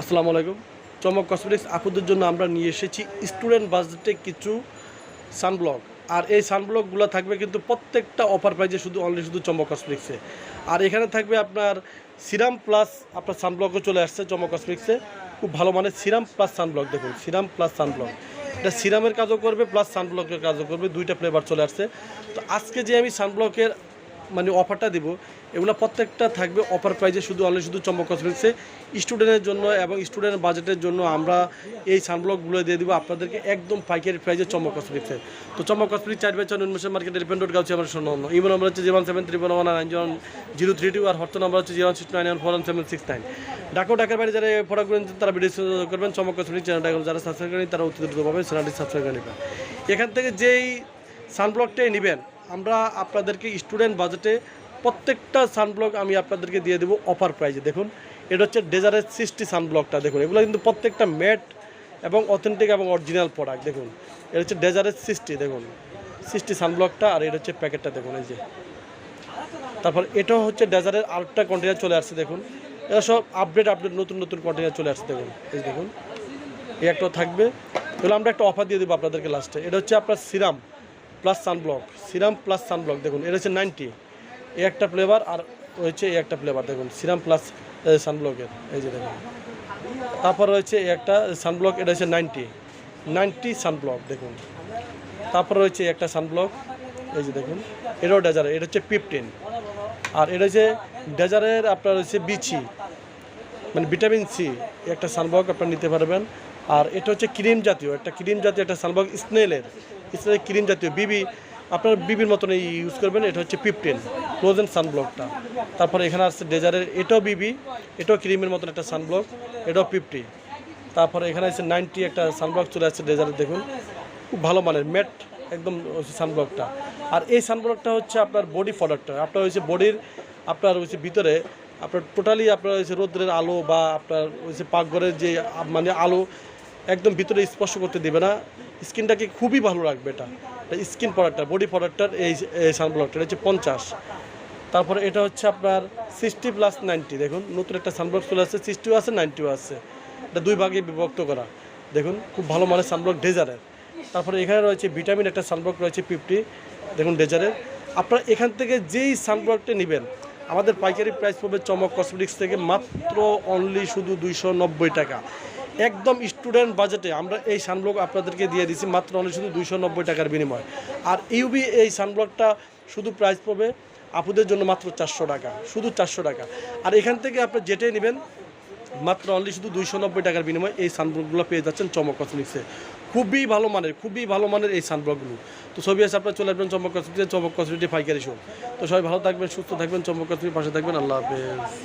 আসসালামু আলাইকুম। চমক কসমেটিক্স আপুদের জন্য আমরা নিয়ে এসেছি স্টুডেন্ট বাজেটে কিছু সানব্লক আর এই সানব্লকগুলো থাকবে কিন্তু প্রত্যেকটা অফার প্রাইজে শুধু অনলি শুধু চমক কসমেটিক্সে আর এখানে থাকবে আপনার সিরাম প্লাস আপনার সানব্লকও চলে আসছে চমক কসমেটিক্সে খুব ভালো মানে সিরাম প্লাস সানব্লক দেখুন সিরাম প্লাস সানব্লক এটা সিরামের কাজও করবে প্লাস সানব্লকের কাজও করবে, দুইটা ফ্লেভার চলে আসছে। তো আজকে যে আমি সানব্লকের মানে অফারটা দিব, এগুলো প্রত্যেকটা থাকবে অফার প্রাইজে শুধু অনলি শুধু চমক কসমেটিক্সে স্টুডেন্টের জন্য এবং স্টুডেন্ট বাজেটের জন্য আমরা এই সানব্লকগুলো দিয়ে দেবো আপনাদেরকে একদম পাইকারি প্রাইজে চমক কসমেটিক্সে তো চমক কসমেটিক চার বাই চার উন্মেষণ মার্কেটের রিপেন্ড রোড গাউছি আমার শোনো। ইমেল নম্বর হচ্ছে zero seven three one nine zero zero three two আর হর্ত নম্বর হচ্ছে zero six nine one four one seven six nine ডাকো, ডাকের বাড়ি যারা প্রোডাক্ট করেন তারা ভিডিও করবেন। চমক কসমেটিক চ্যানেলটা যারা সাবস্ক্রাইব করেন তারা অতি দ্রুতভাবে চ্যানেলটি সাবস্ক্রাইব করে নেবেন এখান থেকে যেই সানব্লকটাই নেবেন আমরা আপনাদেরকে স্টুডেন্ট বাজেটে প্রত্যেকটা সানব্লক আমি আপনাদেরকে দিয়ে দেবো অফার প্রাইজে দেখুন, এটা হচ্ছে ডেজারের সিক্সটি সানব্লকটা দেখুন। এগুলো কিন্তু প্রত্যেকটা ম্যাট এবং অথেন্টিক এবং অরিজিনাল প্রোডাক্ট দেখুন। এটা হচ্ছে ডেজারের সিক্সটি দেখুন। সিক্সটি সানব্লকটা আর এটা হচ্ছে প্যাকেটটা দেখুন, এই যে। তারপর এটাও হচ্ছে ডেজারের আরেকটা কন্টেনার চলে আসছে, দেখুন। এটা সব আপডেট আপডেট নতুন নতুন কন্টেনার চলে আসছে, দেখুন। এই দেখুন। এই একটা থাকবে। তাহলে আমরা একটা অফার দিয়ে দেবো আপনাদেরকে লাস্টে এটা হচ্ছে আপনার serum plus sunblock serum plus sunblock দেখুন, এটা হচ্ছে নাইনটি এই একটা ফ্লেভার আর রয়েছে এই একটা ফ্লেভার দেখুন সিরাম প্লাস সানব্লকের এই যে দেখুন। তারপর রয়েছে একটা সানব্লক এটা হচ্ছে নাইনটি নাইনটি সানব্লক দেখুন। তারপর রয়েছে একটা সানব্লক এই যে দেখুন, এটাও ডেজার এটা হচ্ছে ফিফটিন আর এটা হচ্ছে ডেজারের আপনার হচ্ছে বিচি মানে ভিটামিন সি একটা সানব্লক আপনার নিতে পারবেন। আর এটা হচ্ছে ক্রিম জাতীয়, একটা ক্রিম জাতীয়, একটা সানব্লক স্নেলের স্নেলের ক্রিম জাতীয় বিবি আপনার বিবির মতন ইউজ করবেন, এটা হচ্ছে ফিফটিন ফ্রোজেন সানব্লকটা তারপরে এখানে আসছে ডেজারের এটাও বিবি এটাও ক্রিমের মতন একটা সানব্লক এটাও ফিফটি তারপরে এখানে আছে নাইনটি একটা সানব্লক চলে আসছে ডেজারের দেখুন, খুব ভালো মানের ম্যাট একদম সানব্লকটা আর এই সানব্লকটা হচ্ছে আপনার বডি প্রোডাক্টটা আপনার হচ্ছে বডির আপনার হচ্ছে ভিতরে, আপনার টোটালি আপনার হচ্ছে রোদ্রের আলো বা আপনার হচ্ছে পাকঘরের যে মানে আলো একদম ভিতরে স্পর্শ করতে দেবে না। স্কিনটাকে খুবই ভালো রাখবে এটা। স্কিন প্রোডাক্টটা বডি প্রোডাক্টটার, এই সানব্লকটা এটা হচ্ছে পঞ্চাশ। তারপরে এটা হচ্ছে আপনার সিক্সটি প্লাস নাইনটি দেখুন। নতুন একটা সানব্লক চলে আসছে সিক্সটিও আছে নাইনটিও আছে। এটা দুই ভাগে বিভক্ত করা। দেখুন, খুব ভালো মানের সানব্লক ডেজারের। তারপরে এখানে রয়েছে ভিটামিন, একটা সানব্লক রয়েছে ফিফটি। দেখুন ডেজারের। আপনারা এখান থেকে যেই সানব্লকটা নেবেন, আমাদের পাইকারি প্রাইস পড়বে চমক কসমেটিক্স থেকে মাত্র অনলি শুধু দুইশো নব্বই টাকা। একদম স্টুডেন্ট বাজেটে আমরা এই সানব্লক আপনাদেরকে দিয়ে দিচ্ছি মাত্র অনলি শুধু দুইশো নব্বই টাকার বিনিময়। আর ইউবি এই সানব্লকটা শুধু প্রাইস পড়বে আপুদের জন্য মাত্র চারশো টাকা, শুধু চারশো টাকা। আর এখান থেকে আপনি যেটাই নেবেন, মাত্র অনলি শুধু দুইশো নব্বই টাকার বিনিময়ে এই সানব্লকগুলো পেয়ে যাচ্ছেন চমক কসমেটিক্সে খুবই ভালো মানের, খুবই ভালো মানের এই সানব্লকগুলো তো ছবি আছে, আপনার চলে আসবেন চমক কসমেটিক্সে চমক কসমেটিক ফাইকারি শো তো সবাই ভালো থাকবেন, সুস্থ থাকবেন, চমক কসমেটিক পাশে থাকবেন, আল্লাহ হাফেজ।